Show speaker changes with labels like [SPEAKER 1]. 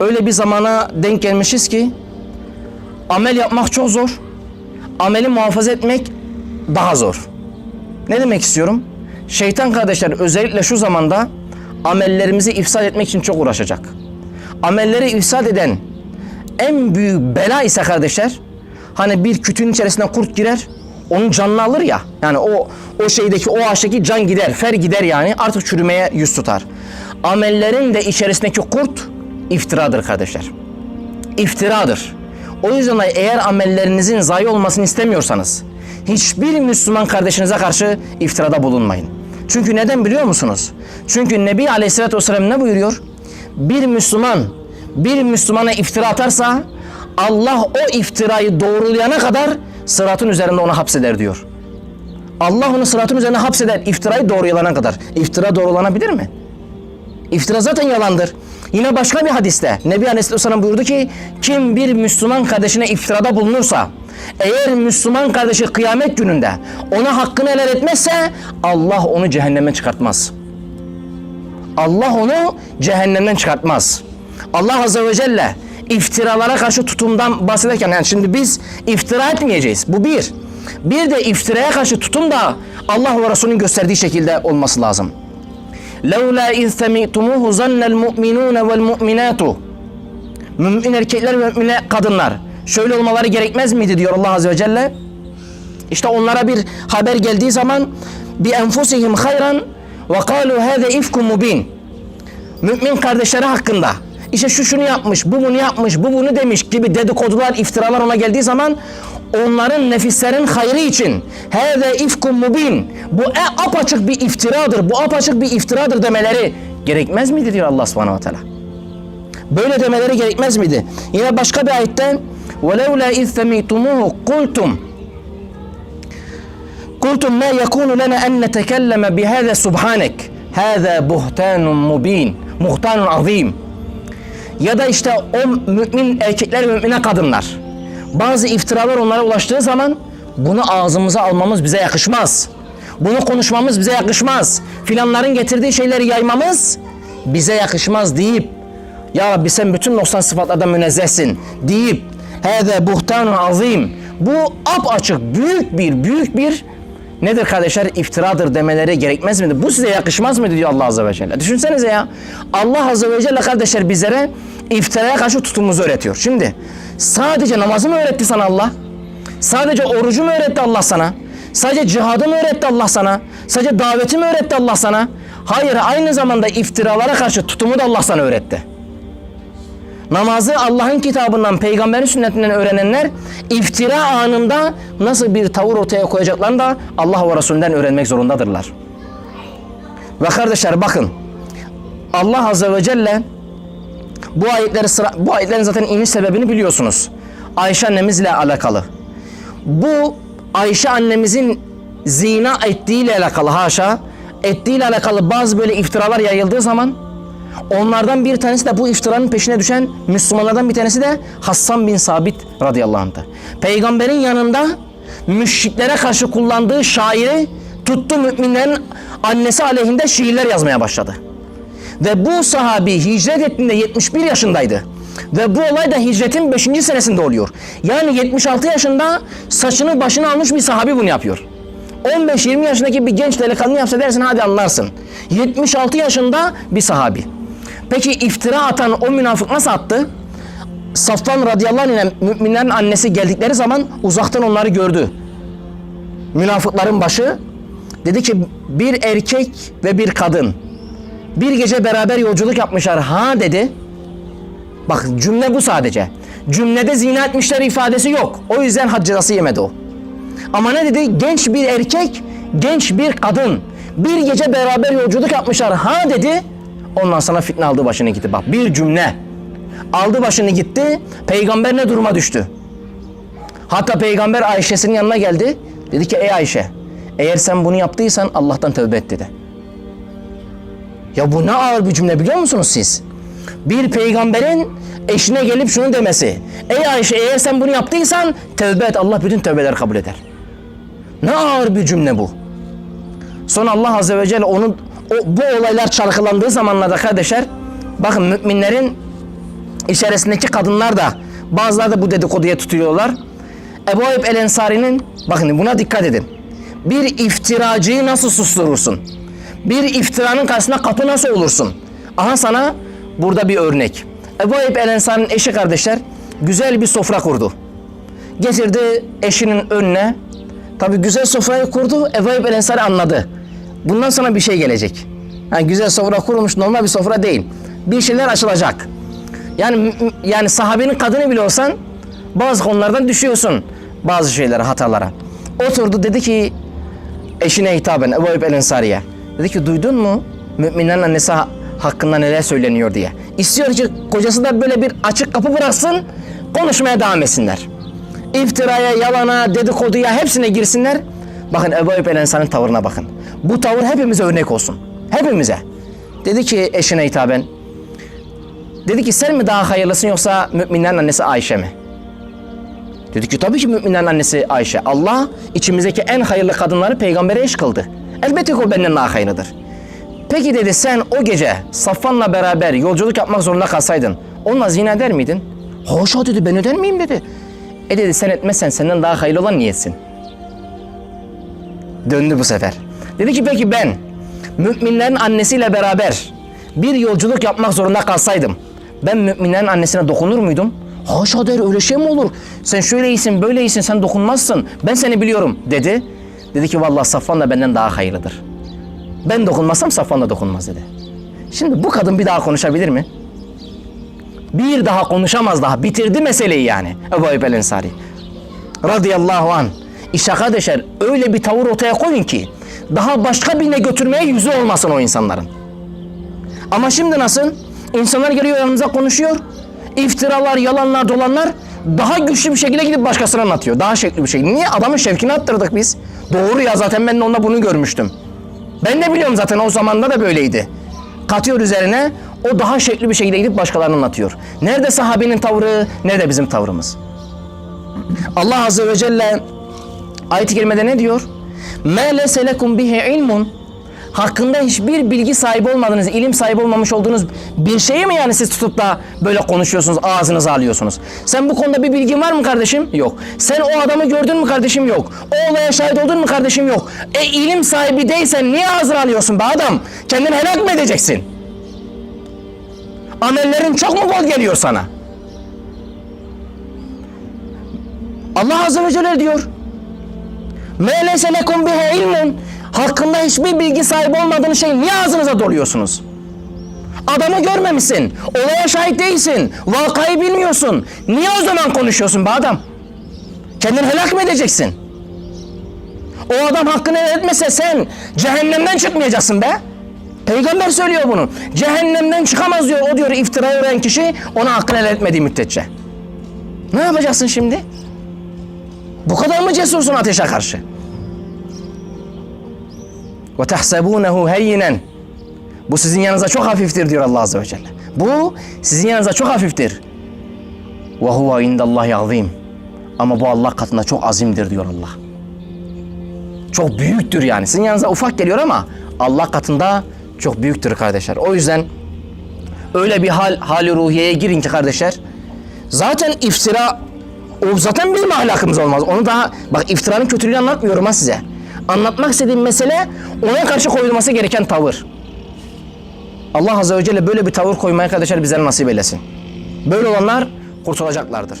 [SPEAKER 1] öyle bir zamana denk gelmişiz ki amel yapmak çok zor. Ameli muhafaza etmek daha zor. Ne demek istiyorum? Şeytan kardeşler özellikle şu zamanda amellerimizi ifsad etmek için çok uğraşacak. Amelleri ifsad eden en büyük bela ise kardeşler hani bir kütüğün içerisine kurt girer onun canını alır ya yani o o şeydeki o ağaçtaki can gider fer gider yani artık çürümeye yüz tutar. Amellerin de içerisindeki kurt iftiradır kardeşler. İftiradır. O yüzden de eğer amellerinizin zayi olmasını istemiyorsanız hiçbir Müslüman kardeşinize karşı iftirada bulunmayın. Çünkü neden biliyor musunuz? Çünkü Nebi Aleyhisselatü Vesselam ne buyuruyor? Bir Müslüman bir Müslümana iftira atarsa Allah o iftirayı doğrulayana kadar sıratın üzerinde onu hapseder diyor. Allah onu sıratın üzerine hapseder iftirayı doğrulayana kadar. İftira doğrulanabilir mi? İftira zaten yalandır. Yine başka bir hadiste Nebi Aleyhisselam buyurdu ki kim bir Müslüman kardeşine iftirada bulunursa eğer Müslüman kardeşi kıyamet gününde ona hakkını helal etmezse Allah onu cehennemden çıkartmaz. Allah onu cehennemden çıkartmaz. Allah Azze ve Celle iftiralara karşı tutumdan bahsederken yani şimdi biz iftira etmeyeceğiz. Bu bir. Bir de iftiraya karşı tutum da Allah ve Resulünün gösterdiği şekilde olması lazım. لَوْلَا اِذْ سَمِعْتُمُوهُ زَنَّ الْمُؤْمِنُونَ وَالْمُؤْمِنَاتُ Mümin erkekler ve mümin kadınlar şöyle olmaları gerekmez miydi diyor Allah Azze ve Celle. İşte onlara bir haber geldiği zaman bi enfusihim hayran ve kalu hâze ifkum mubin. Mümin kardeşleri hakkında işte şu şunu yapmış, bu bunu yapmış, bu bunu demiş gibi dedikodular, iftiralar ona geldiği zaman onların nefislerin hayrı için hâze ifkum mubin. Bu e, apaçık bir iftiradır, bu apaçık bir iftiradır demeleri gerekmez miydi diyor Allah subhanahu ve teala. Böyle demeleri gerekmez miydi? Yine başka bir ayette وَلَوْلَا اِذْ سَمِيتُمُوهُ قُلْتُمْ قلتم ما يكون لنا أن نتكلم بهذا سبحانك هذا بهتان مبين muhtan azim ya da işte o mümin erkekler ve mümine kadınlar bazı iftiralar onlara ulaştığı zaman bunu ağzımıza almamız bize yakışmaz. Bunu konuşmamız bize yakışmaz. Filanların getirdiği şeyleri yaymamız bize yakışmaz deyip ya Rabbi sen bütün noksan sıfatlardan münezzehsin deyip hâze buhtanun azim bu apaçık büyük bir büyük bir nedir kardeşler iftiradır demeleri gerekmez miydi? Bu size yakışmaz mıydı diyor Allah Azze ve Celle. Düşünsenize ya Allah Azze ve Celle kardeşler bizlere iftiraya karşı tutumumuzu öğretiyor. Şimdi sadece namazı mı öğretti sana Allah? Sadece orucu mu öğretti Allah sana? Sadece cihadı mı öğretti Allah sana? Sadece daveti mi öğretti Allah sana? Hayır aynı zamanda iftiralara karşı tutumu da Allah sana öğretti. Namazı Allah'ın kitabından, peygamberin sünnetinden öğrenenler iftira anında nasıl bir tavır ortaya koyacaklarını da Allah ve Resulünden öğrenmek zorundadırlar. Ve kardeşler bakın Allah Azze ve Celle bu ayetleri sıra, bu ayetlerin zaten iniş sebebini biliyorsunuz. Ayşe annemizle alakalı. Bu Ayşe annemizin zina ettiğiyle alakalı haşa ettiğiyle alakalı bazı böyle iftiralar yayıldığı zaman Onlardan bir tanesi de bu iftiranın peşine düşen Müslümanlardan bir tanesi de Hassan bin Sabit radıyallahu anh'tı. Peygamberin yanında müşriklere karşı kullandığı şairi tuttu müminlerin annesi aleyhinde şiirler yazmaya başladı. Ve bu sahabi hicret ettiğinde 71 yaşındaydı. Ve bu olay da hicretin 5. senesinde oluyor. Yani 76 yaşında saçını başına almış bir sahabi bunu yapıyor. 15-20 yaşındaki bir genç delikanlı yapsa dersin hadi anlarsın. 76 yaşında bir sahabi. Peki iftira atan o münafık nasıl attı? Safvan radıyallahu anh müminlerin annesi geldikleri zaman uzaktan onları gördü. Münafıkların başı dedi ki bir erkek ve bir kadın bir gece beraber yolculuk yapmışlar. Ha dedi. Bak cümle bu sadece. Cümlede zina etmişler ifadesi yok. O yüzden hac cezası yemedi o. Ama ne dedi? Genç bir erkek, genç bir kadın. Bir gece beraber yolculuk yapmışlar. Ha dedi. Ondan sonra fitne aldı başını gitti. Bak bir cümle. Aldı başını gitti. Peygamber ne duruma düştü? Hatta peygamber Ayşe'sinin yanına geldi. Dedi ki ey Ayşe eğer sen bunu yaptıysan Allah'tan tövbe et dedi. Ya bu ne ağır bir cümle biliyor musunuz siz? Bir peygamberin eşine gelip şunu demesi. Ey Ayşe eğer sen bunu yaptıysan tövbe et Allah bütün tövbeler kabul eder. Ne ağır bir cümle bu. Sonra Allah Azze ve Celle onun o, bu olaylar çalkalandığı zamanlarda kardeşler bakın müminlerin içerisindeki kadınlar da bazıları da bu dedikoduya tutuyorlar. Ebu Ayyub el Ensari'nin bakın buna dikkat edin. Bir iftiracıyı nasıl susturursun? Bir iftiranın karşısında kapı nasıl olursun? Aha sana burada bir örnek. Ebu Ayyub el Ensari'nin eşi kardeşler güzel bir sofra kurdu. Getirdi eşinin önüne. Tabi güzel sofrayı kurdu. Ebu Ayyub el Ensari anladı. Bundan sonra bir şey gelecek. Yani güzel sofra kurulmuş normal bir sofra değil. Bir şeyler açılacak. Yani yani sahabenin kadını bile olsan bazı konulardan düşüyorsun bazı şeylere, hatalara. Oturdu dedi ki eşine hitaben Ebu Ayyub el Ensari'ye. Dedi ki duydun mu müminlerin annesi ha- hakkında neler söyleniyor diye. İstiyor ki kocası da böyle bir açık kapı bıraksın konuşmaya devam etsinler. İftiraya, yalana, dedikoduya hepsine girsinler. Bakın Ebu Ayyub el Ensari'nin tavırına bakın. Bu tavır hepimize örnek olsun. Hepimize. Dedi ki eşine hitaben Dedi ki sen mi daha hayırlısın yoksa müminlerin annesi Ayşe mi? Dedi ki tabii ki müminlerin annesi Ayşe. Allah içimizdeki en hayırlı kadınları peygambere eş kıldı. Elbette ki o benden daha hayırlıdır. Peki dedi sen o gece Safvan'la beraber yolculuk yapmak zorunda kalsaydın onunla zina eder miydin? Haşa dedi ben eder miyim dedi. E dedi sen etmezsen senden daha hayırlı olan niyesin? Döndü bu sefer. Dedi ki peki ben müminlerin annesiyle beraber bir yolculuk yapmak zorunda kalsaydım ben müminlerin annesine dokunur muydum? Haşa der öyle şey mi olur? Sen şöyle iyisin böyle iyisin sen dokunmazsın. Ben seni biliyorum dedi. Dedi ki vallahi Safvan da benden daha hayırlıdır. Ben dokunmazsam Safvan da dokunmaz dedi. Şimdi bu kadın bir daha konuşabilir mi? Bir daha konuşamaz daha. Bitirdi meseleyi yani. Ebu Ayyub el Ensari. Radıyallahu an. İşte kardeşler öyle bir tavır ortaya koyun ki daha başka birine götürmeye yüzü olmasın o insanların. Ama şimdi nasıl? İnsanlar geliyor yanımıza konuşuyor. İftiralar, yalanlar, dolanlar daha güçlü bir şekilde gidip başkasına anlatıyor. Daha şekli bir şey. Niye? Adamın şevkini attırdık biz. Doğru ya zaten ben de onda bunu görmüştüm. Ben de biliyorum zaten o zamanda da böyleydi. Katıyor üzerine o daha şekli bir şekilde gidip başkalarına anlatıyor. Nerede sahabenin tavrı, nerede bizim tavrımız? Allah Azze ve Celle ayet-i kerimede ne diyor? مَا لَسَ لَكُمْ بِهِ ilmun Hakkında hiçbir bilgi sahibi olmadığınız, ilim sahibi olmamış olduğunuz bir şeyi mi yani siz tutup da böyle konuşuyorsunuz, ağzınıza alıyorsunuz? Sen bu konuda bir bilgin var mı kardeşim? Yok. Sen o adamı gördün mü kardeşim? Yok. O olaya şahit oldun mu kardeşim? Yok. E ilim sahibi değilsen niye ağzına alıyorsun be adam? Kendini helak mı edeceksin? Amellerin çok mu bol geliyor sana? Allah Azze ve Celle diyor. مَا لَيْسَ لَكُمْ بِهَا ilmun Hakkında hiçbir bilgi sahibi olmadığınız şey niye ağzınıza doluyorsunuz? Adamı görmemişsin, olaya şahit değilsin, vakayı bilmiyorsun. Niye o zaman konuşuyorsun be adam? Kendini helak mı edeceksin? O adam hakkını etmese sen cehennemden çıkmayacaksın be. Peygamber söylüyor bunu. Cehennemden çıkamaz diyor. O diyor iftira öğren kişi ona hakkını helal etmediği müddetçe. Ne yapacaksın şimdi? Bu kadar mı cesursun ateşe karşı? Ve tahsabunehu heyyinen. Bu sizin yanınıza çok hafiftir diyor Allah Azze ve Celle. Bu sizin yanınıza çok hafiftir. Ve huve indallahi azim. Ama bu Allah katında çok azimdir diyor Allah. Çok büyüktür yani. Sizin yanınıza ufak geliyor ama Allah katında çok büyüktür kardeşler. O yüzden öyle bir hal hali ruhiyeye girin ki kardeşler. Zaten iftira o zaten bizim ahlakımız olmaz. Onu daha bak iftiranın kötülüğünü anlatmıyorum ha size. Anlatmak istediğim mesele ona karşı koyulması gereken tavır. Allah Azze ve Celle böyle bir tavır koymayı kardeşler bizlere nasip eylesin. Böyle olanlar kurtulacaklardır.